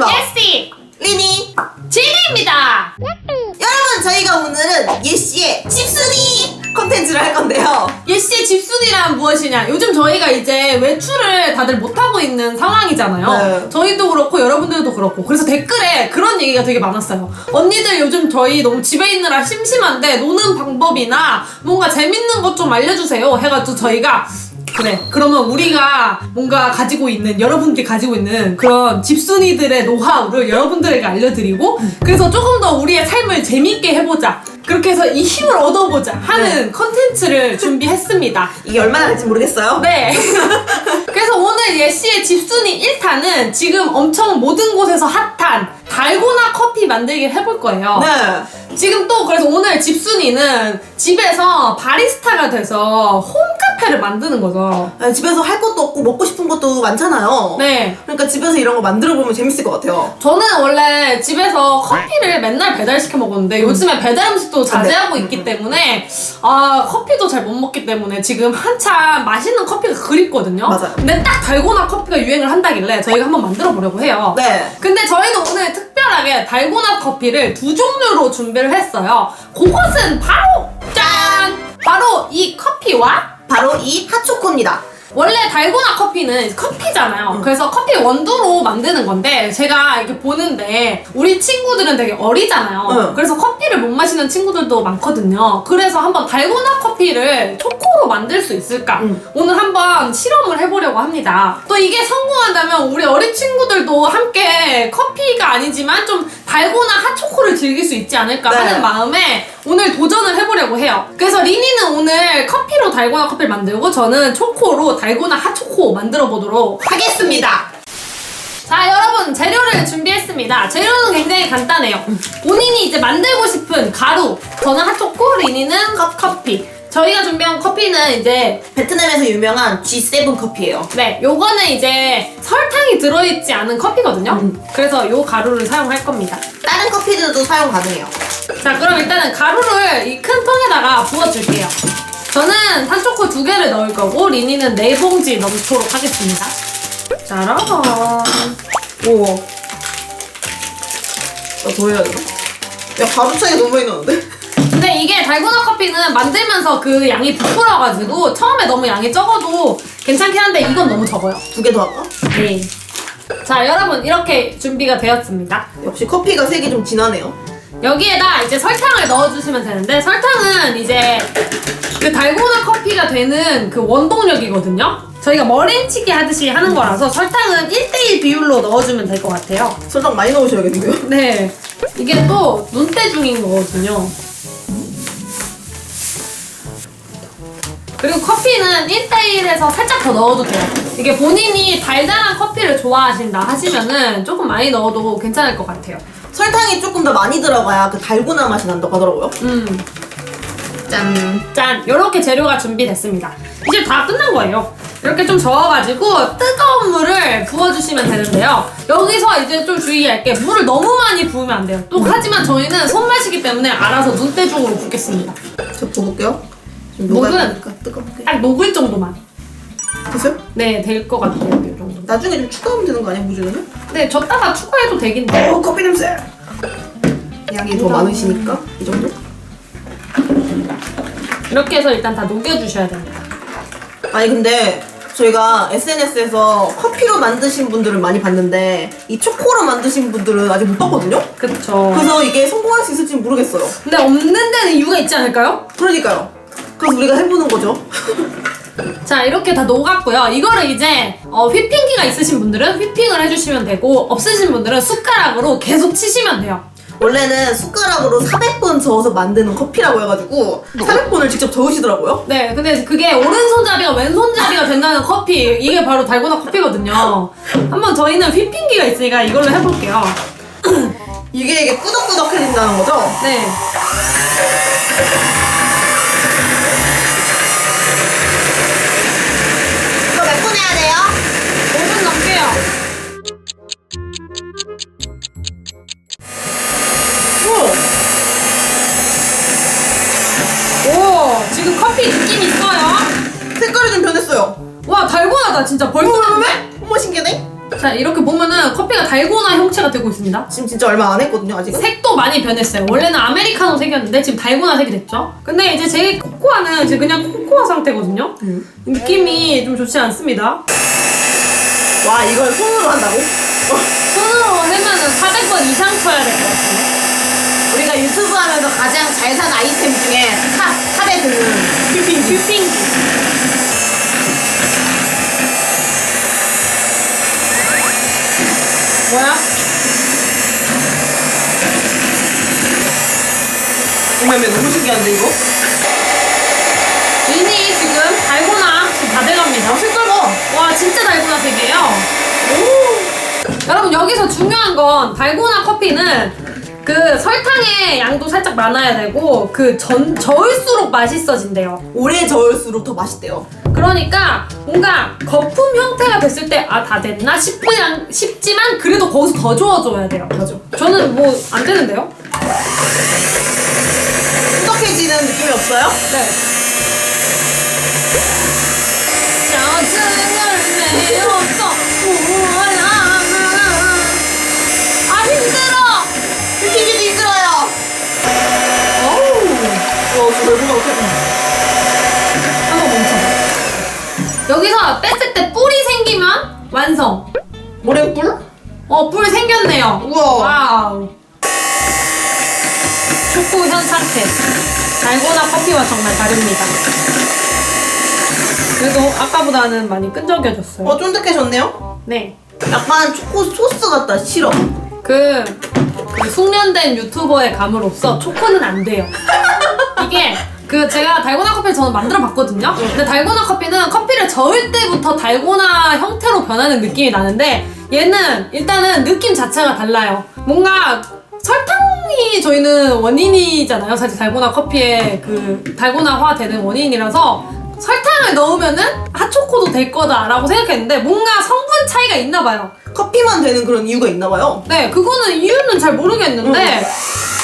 유튜버 예시 리니 진입니다. 여러분 저희가 오늘은 예씨의 집순이 컨텐츠를 할 건데요 예시의 집순이란 무엇이냐? 요즘 저희가 이제 외출을 다들 못하고 있는 상황이잖아요. 네. 저희도 그렇고 여러분들도 그렇고. 그래서 댓글에 그런 얘기가 되게 많았어요. 언니들 요즘 저희 너무 집에 있느라 심심한데 노는 방법이나 뭔가 재밌는 것 좀 알려주세요. 해가지고 저희가 그래. 그러면 우리가 뭔가 가지고 있는 여러분들이 가지고 있는 그런 집순이들의 노하우를 여러분들에게 알려드리고 그래서 조금 더 우리의 삶을 재밌게 해보자. 그렇게 해서 이 힘을 얻어보자 하는 컨텐츠를 준비했습니다. 이게 얼마나 갈지 모르겠어요 네. 그래서 오늘 예시의 집순이 1탄은 지금 엄청 모든 곳에서 핫한 달고나 커피 만들기를 해볼 거예요. 네 지금 또 그래서 오늘 집순이는 집에서 바리스타가 돼서 홈카 페를 만드는 거죠. 아니, 집에서 할 것도 없고 먹고 싶은 것도 많잖아요 네. 그러니까 집에서 이런 거 만들어 보면 재밌을 것 같아요 저는 원래 집에서 커피를 맨날 배달시켜 먹었는데 요즘에 배달 음식도 자제하고 있기 때문에 아 커피도 잘 못 먹기 때문에 지금 한참 맛있는 커피가 그립거든요. 맞아요. 근데 딱 달고나 커피가 유행을 한다길래 저희가 한번 만들어 보려고 해요. 네 근데 저희는 오늘 특별하게 달고나 커피를 두 종류로 준비를 했어요. 그것은 바로 짠! 바로 이 커피와 바로 이 핫초코입니다 원래 달고나 커피는 커피잖아요. 그래서 커피 원두로 만드는 건데 제가 이렇게 보는데 우리 친구들은 되게 어리잖아요. 응. 그래서 커피를 못 마시는 친구들도 많거든요. 그래서 한번 달고나 커피를 초코로 만들 수 있을까? 응. 오늘 한번 실험을 해보려고 합니다. 또 이게 성공한다면 우리 어린 친구들도 함께 커피가 아니지만 좀 달고나 핫초코를 즐길 수 있지 않을까 네. 하는 마음에 오늘 도전을 해보려고 해요. 그래서 리니는 오늘 커피로 달고나 커피를 만들고 저는 초코로 달고나 핫초코 만들어 보도록 하겠습니다. 자 여러분 재료를 준비했습니다. 재료는 굉장히 간단해요. 본인이 이제 만들고 싶은 가루, 저는 핫초코, 리니는 컵 커피. 저희가 준비한 커피는 이제 베트남에서 유명한 G7 커피예요 네, 요거는 이제 설탕이 들어있지 않은 커피거든요. 음. 그래서 요 가루를 사용할 겁니다. 다른 커피들도 사용 가능해요 자, 그럼 일단은 가루를 이 큰 통에다가 부어줄게요. 저는 산초코 두 개를 넣을 거고 리니는 네 봉지 넣도록 하겠습니다. 짜란. 오. 나 더 해야 되나? 야 가루 차이가 너무 많이 나는데? 근데 이게 달고나 커피는 만들면서 그 양이 부풀어가지고 처음에 너무 양이 적어도 괜찮긴 한데 이건 너무 적어요. 두 개 더 할까? 네. 자, 여러분 이렇게 준비가 되었습니다. 역시 커피가 색이 좀 진하네요 여기에다 이제 설탕을 넣어주시면 되는데 설탕은 이제 그 달고나 커피가 되는 그 원동력이거든요. 저희가 머랭치기 하듯이 하는 거라서 설탕은 1대1 비율로 넣어주면 될 것 같아요. 설탕 많이 넣으셔야겠는데요? 네. 이게 또 눈대 중인 거거든요. 그리고 커피는 1대1에서 살짝 더 넣어도 돼요. 이게 본인이 달달한 커피를 좋아하신다 하시면은 조금 많이 넣어도 괜찮을 것 같아요. 설탕이 조금 더 많이 들어가야 그 달고나 맛이 난다고 하더라고요 음. 짠 짠! 이렇게 재료가 준비됐습니다. 이제 다 끝난 거예요. 이렇게 좀 저어가지고 뜨거운 물을 부어주시면 되는데요. 여기서 이제 좀 주의할 게 물을 너무 많이 부으면 안 돼요. 또 하지만 저희는 손맛이기 때문에 알아서 눈대중으로 붓겠습니다. 저 부을게요 목은? 녹아니까 뜨겁게 딱 녹을 정도만. 됐어요? 네, 될 것 같아요. 이 정도. 나중에 좀 추가하면 되는 거 아니야 무주는? 네, 줬다가 추가해도 되긴 돼요. 어 커피 냄새 양이 더 많으시니까 이 정도? 이렇게 해서 일단 다 녹여주셔야 됩니다. 아니 근데 저희가 SNS에서 커피로 만드신 분들을 많이 봤는데 이 초코로 만드신 분들은 아직 못 봤거든요? 그쵸. 그래서 이게 성공할 수 있을지 모르겠어요 근데 없는 데는 이유가 있지 않을까요? 그러니까요 그럼 우리가 해보는 거죠? 자 이렇게 다 녹았고요. 이거를 이제 어, 휘핑기가 있으신 분들은 휘핑을 해주시면 되고 없으신 분들은 숟가락으로 계속 치시면 돼요. 원래는 숟가락으로 400번 저어서 만드는 커피라고 해가지고 400번을 직접 저으시더라고요. 네 근데 그게 오른손잡이가 왼손잡이가 된다는 커피 이게 바로 달고나 커피거든요. 한번 저희는 휘핑기가 있으니까 이걸로 해볼게요. 이게 이게 꾸덕꾸덕해진다는 거죠? 네 이거 몇 분 해야 돼요? 5 분 넘게요 오! 오 지금 커피 느낌 있어요 색깔이 좀 변했어요 와 달고나다 진짜 벌써 어머, 어머 신기하네? 자 이렇게 보면은 커피가 달고나 형체가 되고 있습니다. 지금 진짜 얼마 안 했거든요, 아직은. 색도 많이 변했어요. 원래는 아메리카노 색이었는데 지금 달고나 색이 됐죠. 근데 이제 제 코코아는 지금 그냥 코코아 상태거든요. 음. 느낌이 좀 좋지 않습니다. 와, 이걸 손으로 한다고? 손으로 하면은 400번 이상 쳐야 될 것 같아요. 우리가 유튜브 하면서 가장 잘 산 아이템 중에 탑, 탑에 드는 휘핑, 휘핑. 뭐야? 매 너무 신기한데, 이거? 이니 지금 달고나 지금 다 돼갑니다. 색깔 봐. 와 진짜 달고나 색이에요. 오. 여러분 여기서 중요한 건 달고나 커피는 그 설탕의 양도 살짝 많아야 되고 그 전 저을수록 맛있어진대요. 오래 저을수록 더 맛있대요. 그러니까 뭔가 거품 형태가 됐을 때 아 다 됐나 싶으면 싶지만 그래도 거기서 더 좋아져야 돼요. 맞아. 저는 뭐 안 되는데요? 꾸덕해지는 느낌이 없어요? 네. 아 힘들어 휘핑기도 힘들어요. 어우. 한번 멈춰 여기서 뺐을 때 뿔이 생기면 완성 모래뿔? 어뿔 생겼네요 우와. 와우 초코 현 상태 달고나 커피와 정말 다릅니다 그래도 아까보다는 많이 끈적여졌어요 어, 쫀득해졌네요? 네 약간 초코 소스 같다, 시럽. 그, 그 숙련된 유튜버의 감으로서 초코는 안 돼요. 이게 그 제가 달고나 커피를 저는 만들어 봤거든요. 근데 달고나 커피는 커피를 저을 때부터 달고나 형태로 변하는 느낌이 나는데 얘는 일단은 느낌 자체가 달라요. 뭔가 설탕이 저희는 원인이잖아요. 사실 달고나 커피의 그 달고나화 되는 원인이라서 설탕을 넣으면은 핫초코도 될 거다라고 생각했는데 뭔가 성분 차이가 있나 봐요. 커피만 되는 그런 이유가 있나 봐요. 네, 그거는 이유는 잘 모르겠는데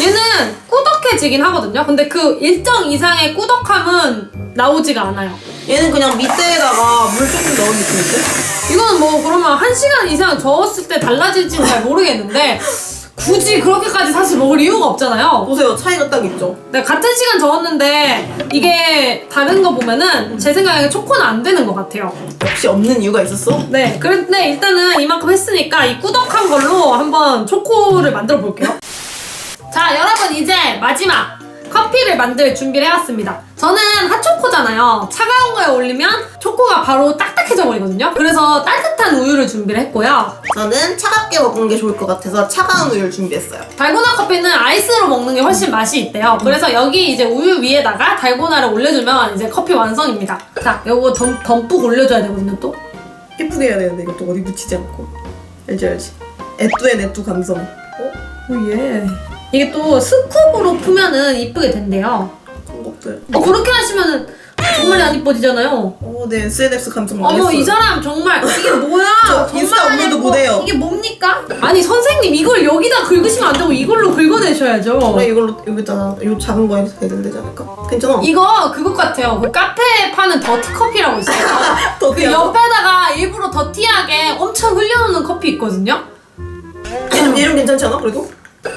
얘는 꾸덕해지긴 하거든요. 근데 그 일정 이상의 꾸덕함은 나오지가 않아요. 얘는 그냥 밑에다가 물 조금 넣은 느낌인데? 이거는 뭐 그러면 한 시간 이상 저었을 때 달라질지는 잘 모르겠는데 굳이 그렇게까지 사실 먹을 이유가 없잖아요. 보세요, 차이가 딱 있죠? 네, 같은 시간 저었는데 이게 다른 거 보면은 제 생각에 초코는 안 되는 것 같아요. 역시 없는 이유가 있었어? 네, 그런데 일단은 이만큼 했으니까 이 꾸덕한 걸로 한번 초코를 만들어 볼게요. 자, 여러분 이제 마지막 커피를 만들 준비를 해왔습니다. 저는 핫초코잖아요. 차가운 거에 올리면 초코가 바로 딱딱해져 버리거든요. 그래서 따뜻한 우유를 준비를 했고요. 저는 차갑게 먹는 게 좋을 것 같아서 차가운 우유를 준비했어요. 달고나 커피는 아이스로 먹는 게 훨씬 맛이 있대요. 그래서 여기 이제 우유 위에다가 달고나를 올려주면 이제 커피 완성입니다. 자, 요거 덤, 듬뿍 올려줘야 되거든요, 또. 예쁘게 해야 되는데 이것도 어디 묻히지 않고. 알지, 알지. 애뚜의 내뚜 감성. 어? 오, 예. 이게 또 스쿱으로 푸면은 이쁘게 된대요. 것들. 어, 그렇게 하시면은 정말 안 이뻐지잖아요. 어, 네, SNS 감성 어머, 망했어요. 이 사람 정말 이게 뭐야? 저 정말 인스타 안 업로드 예뻐. 못해요. 이게 뭡니까? 아니 선생님 이걸 여기다 긁으시면 안 되고 이걸로 긁어내셔야죠. 그래, 이걸로 여기다가 이 작은 거에 되면 되지 않을까? 괜찮아. 이거 그것 같아요. 그 카페에 파는 더티 커피라고 있어요. 그 더티한 거. 옆에다가 일부러 더티하게 엄청 흘려놓는 커피 있거든요. 이름, 이름 괜찮지 않아? 그래도?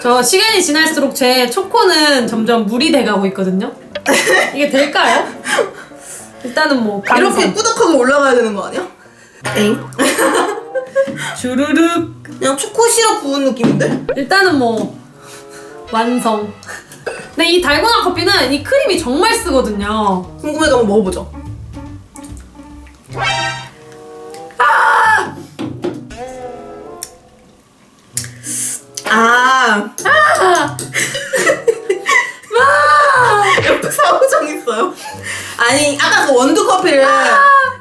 저 시간이 지날수록 제 초코는 점점 물이 돼가고 있거든요. 이게 될까요? 일단은 뭐 이렇게 가능성. 꾸덕하게 올라가야 되는 거 아니야? 엥? 주르륵. 그냥 초코 시럽 부은 느낌인데? 일단은 뭐 완성. 근데 이 달고나 커피는 이 크림이 정말 쓰거든요. 궁금해가 한번 먹어보죠. 아! 아! 옆에 사오정 있어요. 아니, 아까 그 원두 커피를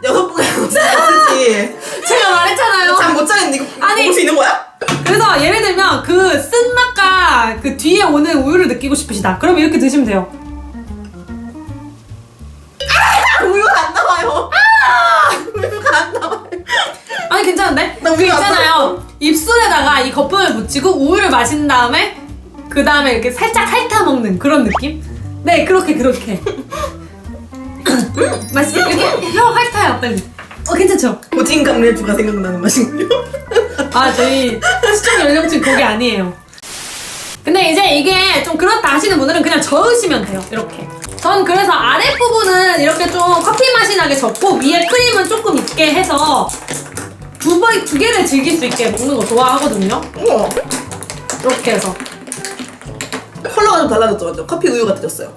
여섯 번 쓰지. 제가 말했잖아요. 잠못 자겠는데 이거 아니. 먹을 수 있는 거야? 그래서 예를 들면 그 쓴맛과 그 뒤에 오는 우유를 느끼고 싶으시다. 그럼 이렇게 드시면 돼요. 우유가 안 나와요. 우유가 안 나와요. 아니 괜찮은데? 나 우유 그안 있잖아요. 입술에다가 이 거품을 묻히고 우유를 마신 다음에 그 다음에 이렇게 살짝 핥아 먹는 그런 느낌? 네 그렇게 그렇게. 맛있게 이렇게 혀 핥아요 빨리. 어 괜찮죠? 고진감래주가 생각나는 맛이군요. 아 저희 시청 연령층 그게 아니에요. 근데 이제 이게 좀 그렇다 하시는 분들은 그냥 저으시면 돼요. 이렇게. 전 그래서 아랫부분은 이렇게 좀 커피 맛이 나게 적고 위에 크림은 조금 있게 해서 두 번, 두 개를 즐길 수 있게 먹는 거 좋아하거든요. 우와. 이렇게 해서. 컬러가 좀 달라졌죠, 맞죠? 커피 우유 같아졌어요.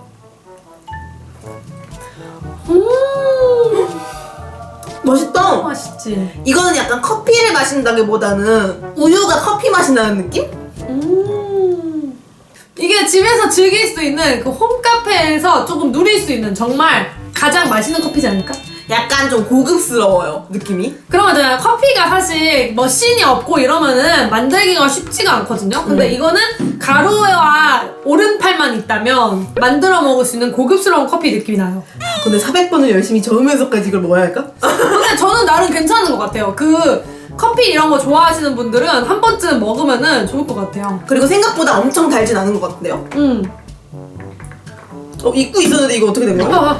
음, 맛있다. 맛있지. 이거는 약간 커피를 마신다기보다는 우유가 커피 맛이 나는 느낌? 음. 이게 집에서 즐길 수 있는 그 홈카페에서 조금 누릴 수 있는 정말 가장 맛있는 커피지 않을까? 약간 좀 고급스러워요, 느낌이. 거잖아요. 커피가 사실 머신이 없고 이러면은 만들기가 쉽지가 않거든요. 근데 음. 이거는 가루와 오른팔만 있다면 만들어 먹을 수 있는 고급스러운 커피 느낌이 나요. 근데 400번을 열심히 저으면서까지 이걸 먹어야 할까? 근데 저는 나름 괜찮은 것 같아요. 그 커피 이런 거 좋아하시는 분들은 한 번쯤 먹으면은 좋을 것 같아요. 그리고 생각보다 엄청 달진 않은 것 같은데요? 음. 어, 입고 있었는데 이거 어떻게 된 거야?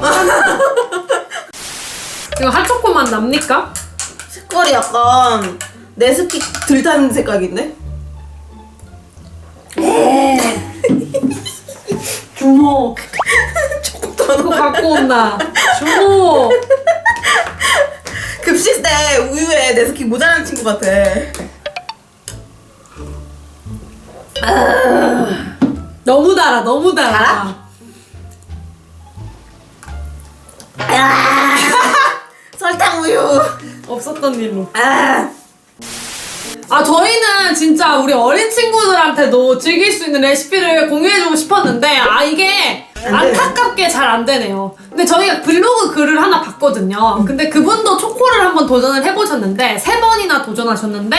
이거 핫초코 맛 납니까? 색깔이 약간 네스킥 들탄 색깔인데? 주모. 조금도 그거 갖고 온다. 주모. 급식 때 우유에 네스킥 모자란 친구 같아. 너무 달아, 너무 달아. 달아? 아, 설탕 우유. 없었던 일로. 아, 아, 저희는 진짜 우리 어린 친구들한테도 즐길 수 있는 레시피를 공유해주고 싶었는데, 아, 이게 안. 안타깝게 잘 안 되네요. 근데 저희가 블로그 글을 하나 봤거든요. 근데 그분도 초코를 한번 도전을 해보셨는데, 세 번이나 도전하셨는데,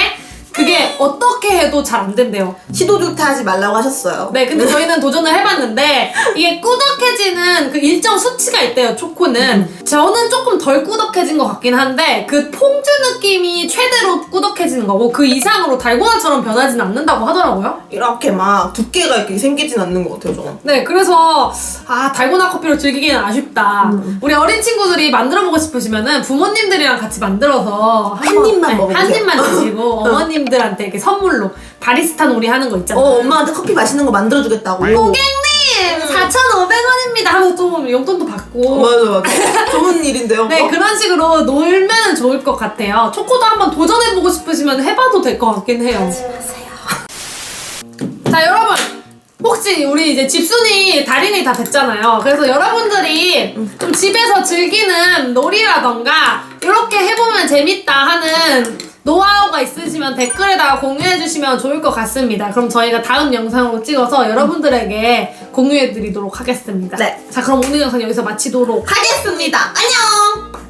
그게 어떻게 해도 잘 안 된대요. 시도 조차 하지 말라고 하셨어요. 네, 근데 저희는 도전을 해봤는데 이게 꾸덕해지는 그 일정 수치가 있대요, 초코는. 저는 조금 덜 꾸덕해진 것 같긴 한데 그 퐁듀 느낌이 최대로 꾸덕해지는 거고 그 이상으로 달고나처럼 변하진 않는다고 하더라고요. 이렇게 막 두께가 이렇게 생기진 않는 것 같아요, 저는. 네, 그래서 아 달고나 커피로 즐기기는 아쉽다. 우리 어린 친구들이 만들어 보고 싶으시면은 부모님들이랑 같이 만들어서 한 한번- 입만 네, 먹어보세요. 한 입만 드시 고 어머님들한테 이렇게 선물로 바리스타 놀이 하는 거 어, 있잖아요. 엄마한테 커피 맛있는 거 만들어주겠다고. 고객님 4,500원입니다 하면서 좀 용돈도 어, 받고 맞아, 맞아. 좋은 일인데요. 네 그거? 그런 식으로 놀면 좋을 것 같아요 초코도 한번 도전해보고 싶으시면 해봐도 될 것 같긴 해요 자 여러분 혹시 우리 이제 집순이 달인이 다 됐잖아요 그래서 여러분들이 좀 집에서 즐기는 놀이라던가 이렇게 해보면 재밌다 하는 노하우가 있으시면 댓글에다가 공유해주시면 좋을 것 같습니다. 그럼 저희가 다음 영상으로 찍어서 여러분들에게 공유해드리도록 하겠습니다. 네. 자, 그럼 오늘 영상 여기서 마치도록 하겠습니다. 안녕!